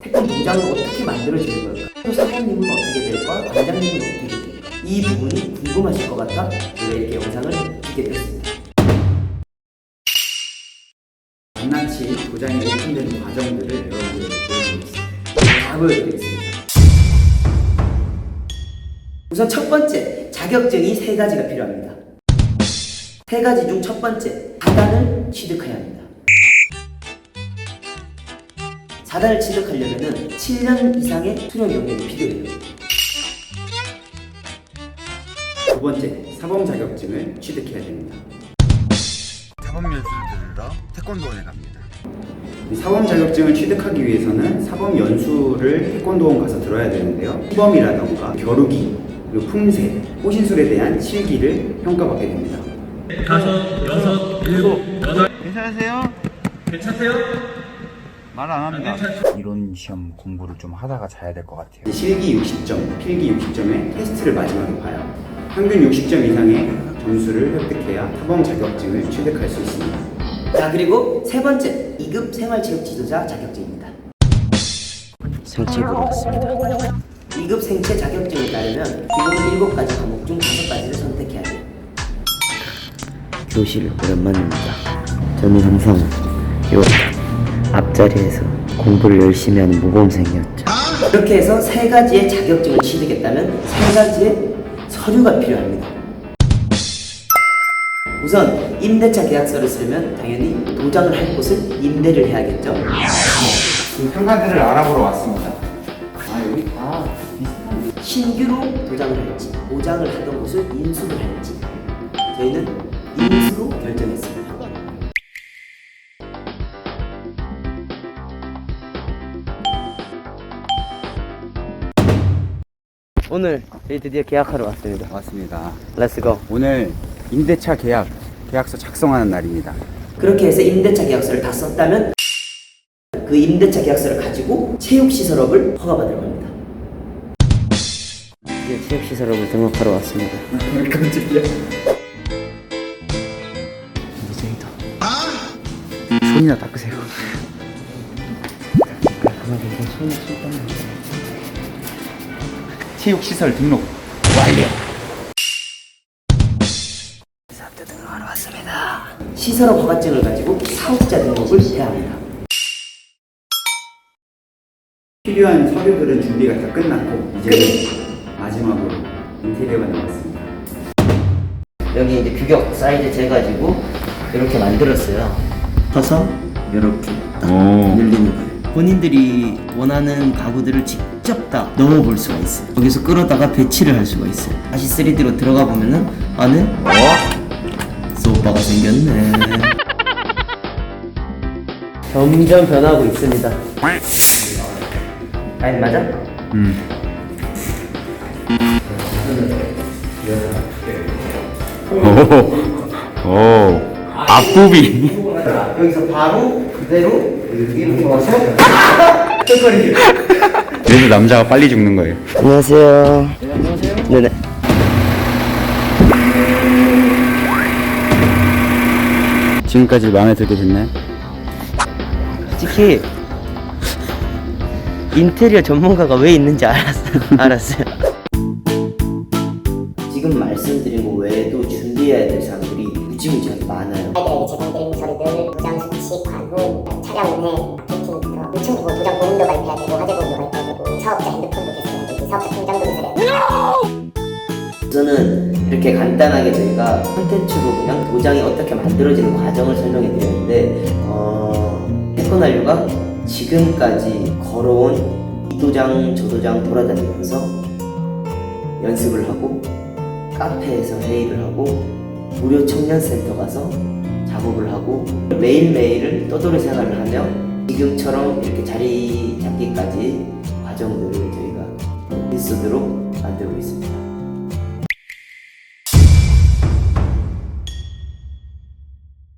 태권 도장은 어떻게 만들어지는 걸까? 또 사장님은 어떻게 될까? 관장님은 어떻게 될까? 이 부분이 궁금하실 것 같아 제가 이렇게 영상을 찍게 되었습니다. 낱낱이 도장이 오픈되는 과정들을 여러분들에게 보여드리겠습니다. 다 보여드리겠습니다. 우선 첫 번째, 자격증이 세 가지가 필요합니다. 세 가지 중 첫 번째, 사단을 취득해야 합니다. 사단을 취득하려면 7년 이상의 수련 경력이 필요해요. 두 번째, 사범 자격증을 취득해야 됩니다. 사범연수를 들으러 태권도원에 갑니다. 이 사범 자격증을 취득하기 위해서는 사범 연수를 태권도원 가서 들어야 되는데요. 시범이라던가 겨루기, 그리고 품새, 호신술에 대한 실기를 평가받게 됩니다. 괜찮으세요? 괜찮으세요? 말 안 합니다. 이론 시험 공부를 좀 하다가 자야 될 것 같아요. 이제 실기 60점, 필기 60점의 테스트를 마지막에 봐요. 평균 60점 이상의 점수를 획득해야 사범 자격증을 취득할 수 있습니다. 자 그리고 세 번째 2급 생활체육 지도자 자격증입니다. 생체부로 왔습니다. 2급 생체 자격증을 따려면 기본 7가지 과목 중 5가지를 선택해야 돼요. 교실 오랜만입니다. 저는 항상 요 앞자리에서 공부를 열심히 하는 모범생이었죠. 이렇게 해서 세 가지의 자격증을 취득했다면 세 가지의 서류가 필요합니다. 우선 임대차 계약서를 쓰려면 당연히 도장을 할 곳을 임대를 해야겠죠. 지금 평가들을 알아보러 왔습니다. 아 여기 다 비슷한 신규로 도장을 할지 보장을 하던 곳을 인수를 할지 저희는 인수로 결 오늘 저희 드디어 계약하러 왔습니다. 왔습니다. 렛츠고. 오늘 임대차 계약 계약서 작성하는 날입니다. 그렇게 해서 임대차 계약서를 다 썼다면 그 임대차 계약서를 가지고 체육시설업을 허가받으러 갑니다. 이제 체육시설업을 등록하러 왔습니다. 깜짝이야. 무쟁이다. 손이나 닦으세요. 깔끔하게 이거 손을 쏟아내. 체육시설 등록 완료. 사업자 등록하러 왔습니다. 시설업 허가증을 가지고 사업자 등록을 해야 합니다. 필요한 서류들은 준비가 다 끝났고 이제 마지막으로 인테리어가 남았습니다. 여기 이제 규격 사이즈 재가지고 이렇게 만들었어요. 커서 이렇게 딱 늘리는 거예요. 본인들이 원하는 가구들을 직 접 다 넣어볼 수가 있어요. 여기서 끌어다가 배치를 할 수가 있어요. 다시 3D로 들어가 보면은 안에 와 소파가 생겼네. 점점 변하고 있습니다. 아니 맞아? 오, 앞부비. 여기서 바로 그대로 여기 모아서 그래서 남자가 빨리 죽는 거예요. 안녕하세요. 네, 안녕하세요. 네네. 지금까지 마음에 들게 됐나요? 솔직히 인테리어 전문가가 왜 있는지 알았어요. 알았어요. 지금 말씀드린 거 외에도 준비해야 될 사항들이 무지무지하게 많아요. 도장 수칙, 관훈, 차량 운 보고 도장 본인도 발표해야 되고 화재 보험도 발표해야 되고 사업자 핸드폰도 개설해야 되고 사업자 통장도 개설해야 되고. 우선은 이렇게 간단하게 저희가 콘텐츠로 그냥 도장이 어떻게 만들어지는 과정을 설명해 드렸는데 어, 태권한류가 지금까지 걸어온 이 도장 저 도장 돌아다니면서 연습을 하고 카페에서 회의를 하고 무료 청년센터 가서 작업을 하고 매일매일을 떠돌이 생활을 하며 지금처럼 이렇게 자리 잡기까지 과정들을 저희가 필수도록 만들고 있습니다.